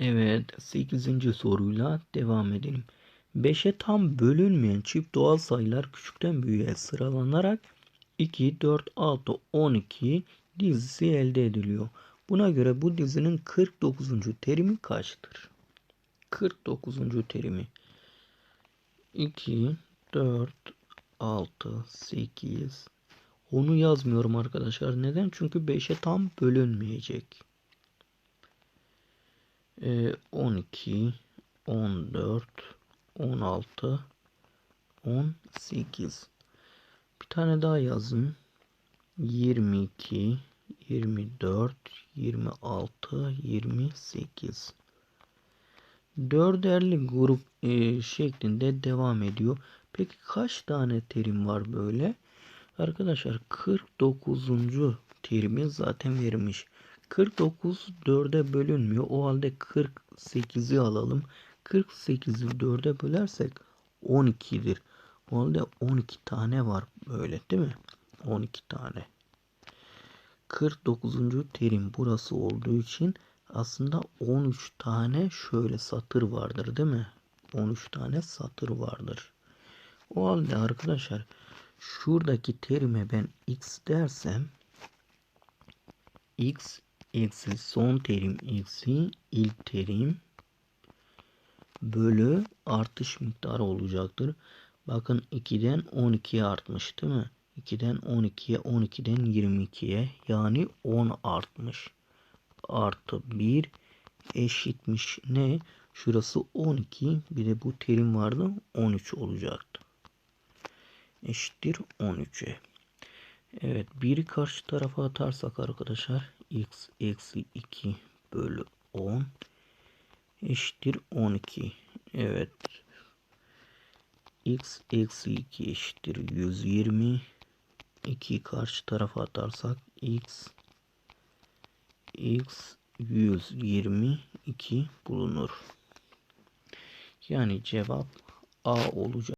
Evet 8. soruyla devam edelim. 5'e tam bölünmeyen çift doğal sayılar küçükten büyüğe sıralanarak 2, 4, 6, 12 dizisi elde ediliyor. Buna göre bu dizinin 49. terimi kaçtır? 49. terimi 2, 4, 6, 8 onu yazmıyorum arkadaşlar. Neden? Çünkü 5'e tam bölünmeyecek. Ee, 12, 14, 16, 18. Bir tane daha yazın. 22, 24, 26, 28. Dörderli grup e, şeklinde devam ediyor. Peki kaç tane terim var böyle? Arkadaşlar 49. terimi zaten vermiş. 49 4'e bölünmüyor. O halde 48'i alalım. 48'i 4'e bölersek 12'dir. O halde 12 tane var böyle değil mi? 12 tane. 49. terim burası olduğu için aslında 13 tane şöyle satır vardır değil mi? 13 tane satır vardır. O halde arkadaşlar şuradaki terime ben x dersem x eksi son terim eksi ilk terim bölü artış miktarı olacaktır. Bakın 2'den 12'ye artmış değil mi? 2'den 12'ye 12'den 22'ye yani 10 artmış. Artı 1 eşitmiş ne? Şurası 12 bir de bu terim vardı 13 olacaktı. Eşittir 13'e. Evet biri karşı tarafa atarsak arkadaşlar x eksi 2 bölü 10 eşittir 12. Evet. x eksi 2 eşittir 120. 2 karşı tarafa atarsak x x 122 bulunur. Yani cevap A olacak.